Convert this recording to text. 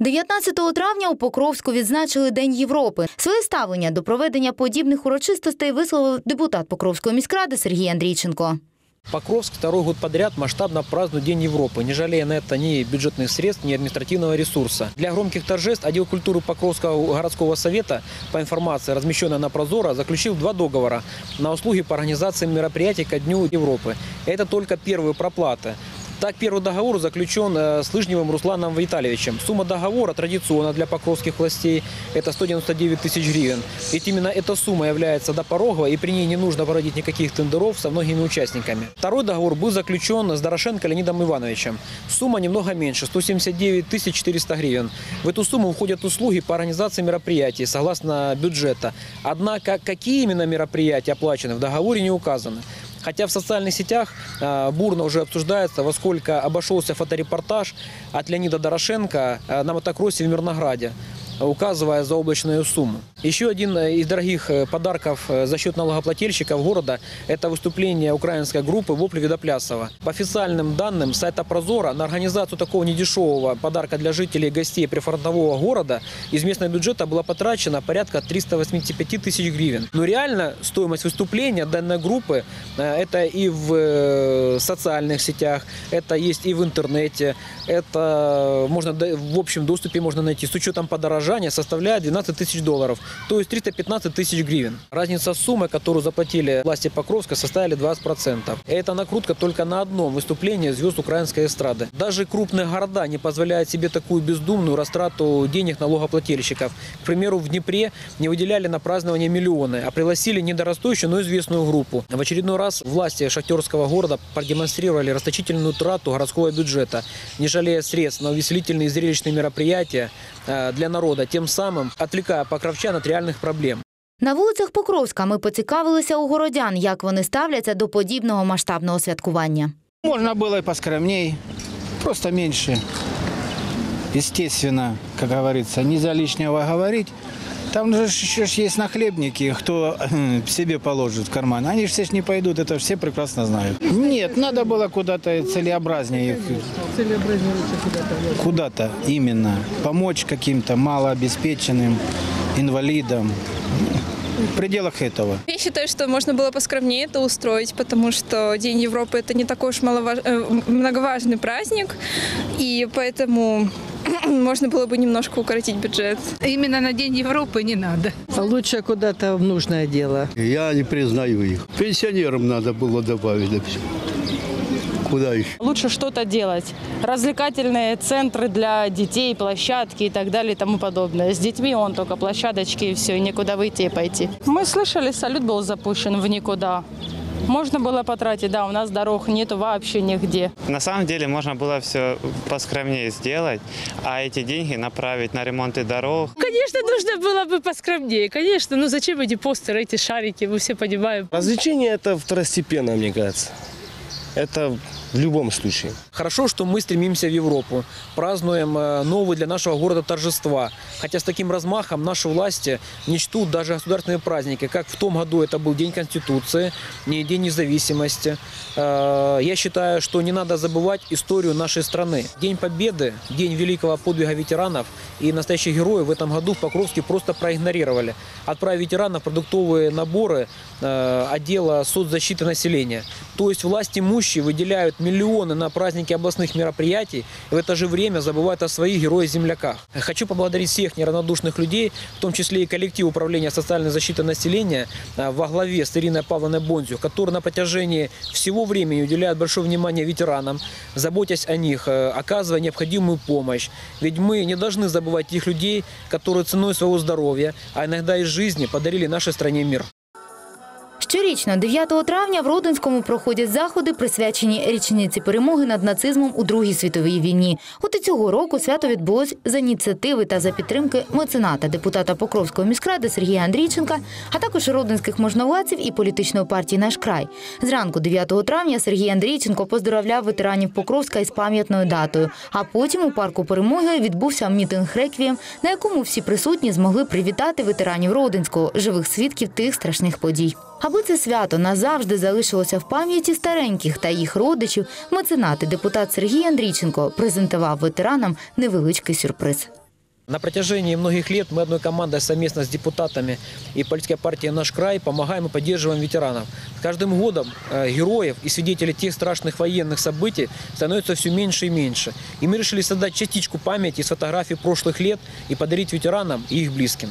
19 травня у Покровську відзначили День Європи. Своє ставлення до проведення подібних урочистостей висловив депутат Покровської міськради Сергій Андрійченко. Покровск второй год подряд масштабно празднует День Европы, не жалея на это ни бюджетных средств, ни административного ресурса. Для громких торжеств отдел культуры Покровского городского совета, по информации, размещенной на Прозоро, заключил два договора на услуги по организации мероприятий ко Дню Европы. Это только первые проплаты. Так, первый договор заключен э, с Лыжневым Русланом Витальевичем. Сумма договора традиционно для покровских властей – это 199 тысяч гривен. Ведь именно эта сумма является допороговой, и при ней не нужно проводить никаких тендеров со многими участниками. Второй договор был заключен с Дорошенко Леонидом Ивановичем. Сумма немного меньше – 179 тысяч 400 гривен. В эту сумму входят услуги по организации мероприятий согласно бюджета. Однако, какие именно мероприятия оплачены в договоре не указаны. Хотя в социальных сетях э, бурно уже обсуждается, во сколько обошелся фоторепортаж от Леонида Дорошенко э, на мотокроссе в Мирнограде указывая заоблачную сумму. Еще один э, из дорогих э, подарков э, за счет налогоплательщиков города – это выступление украинской группы «Вопли Видоплясова». По официальным данным сайта «Прозора» на организацию такого недешевого подарка для жителей и гостей прифронтового города из местного бюджета было потрачено порядка 385 тысяч гривен. Но реально стоимость выступления данной группы – это и в социальных сетях, это есть и в интернете, это можно в общем доступе можно найти с учетом подорожания составляет 12 тысяч долларов, то есть 315 тысяч гривен. Разница суммы, которую заплатили власти Покровска, составили 20%. И это накрутка только на одном выступлении звезд украинской эстрады. Даже крупные города не позволяют себе такую бездумную растрату денег налогоплательщиков. К примеру, в Днепре не выделяли на празднование миллионы, а пригласили недорастущую, но известную группу. В очередной раз власти шахтерского города продемонстрировали расточительную трату городского бюджета, не жалея средств на увеселительные и зрелищные мероприятия э, для народа, тем самым отвлекая покровчан от реальних проблем. На вулицях Покровська ми поцікавилися у городян, як вони ставляться до подібного масштабного святкування. Можна було і поскромней, просто меньше. Естественно, говориться, не за лишнього говорить. Там же еще есть нахлебники, кто э, себе положит в карман. Они же все ж не пойдут, это все прекрасно знают. Нет, надо было куда-то целеобразнее их. Куда-то именно. Помочь каким-то малообеспеченным инвалидам. В пределах этого. Я считаю, что можно было поскромнее это устроить, потому что День Европы это не такой уж маловаж... э, многоважный праздник, и поэтому можно было бы немножко укоротить бюджет. Именно на День Европы не надо. Лучше куда-то в нужное дело. Я не признаю их. Пенсионерам надо было добавить. Куда еще? Лучше что-то делать. Развлекательные центры для детей, площадки и так далее и тому подобное. С детьми он только площадочки и все, и некуда выйти и пойти. Мы слышали, салют был запущен в никуда. Можно было потратить, да, у нас дорог нету вообще нигде. На самом деле можно было все поскромнее сделать, а эти деньги направить на ремонты дорог. Конечно, нужно было бы поскромнее. Конечно, ну зачем эти постеры, эти шарики, мы все понимаем. Развлечение это второстепенно, мне кажется. Это в любом случае. Хорошо, что мы стремимся в Европу, празднуем э, новые для нашего города торжества. Хотя с таким размахом наши власти не чтут даже государственные праздники, как в том году это был День Конституции, не День независимости. Э, Я считаю, что не надо забывать историю нашей страны. День Победы, День великого подвига ветеранов и настоящих героев в этом году в Покровске просто проигнорировали. Отправив ветеранов продуктовые наборы э, отдела соцзащиты населения. То есть власть имущие выделяют миллионы на праздники областных мероприятий и в это же время забывают о своих героях-земляках. Хочу поблагодарить всех неравнодушных людей, в том числе и коллектив управления социальной защиты населения э, во главе с Ириной Павловной Бонзю, который на протяжении всего времени уделяет большое внимание ветеранам, заботясь о них, э, оказывая необходимую помощь. Ведь мы не должны забывать тех людей, которые ценой своего здоровья, а иногда и жизни подарили нашей стране мир. Щорічно, 9 травня в Родинському проходять заходи, присвячені річниці перемоги над нацизмом у Другій світовій війні. От і цього року свято відбулось за ініціативи та за підтримки мецената, депутата Покровської міськради Сергія Андрійченка, а також родинських можновладців і політичної партії Наш край. Зранку 9 травня Сергій Андрійченко поздоровляв ветеранів Покровська із пам'ятною датою. А потім у парку перемоги відбувся мітинг реквієм, на якому всі присутні змогли привітати ветеранів Родинського, живих свідків тих страшних подій. Аби це свято назавжди залишилося в пам'яті стареньких та їх родичів, меценат і депутат Сергій Андрійченко презентував ветеранам невеличкий сюрприз. На протяжении многих лет мы одной командой совместно с депутатами и политической партией «Наш край» помогаем и поддерживаем ветеранов. С каждым годом э, героев и свидетелей тех страшных военных событий становится все меньше и меньше. И мы решили создать частичку памяти с фотографий прошлых лет и подарить ветеранам и их близким.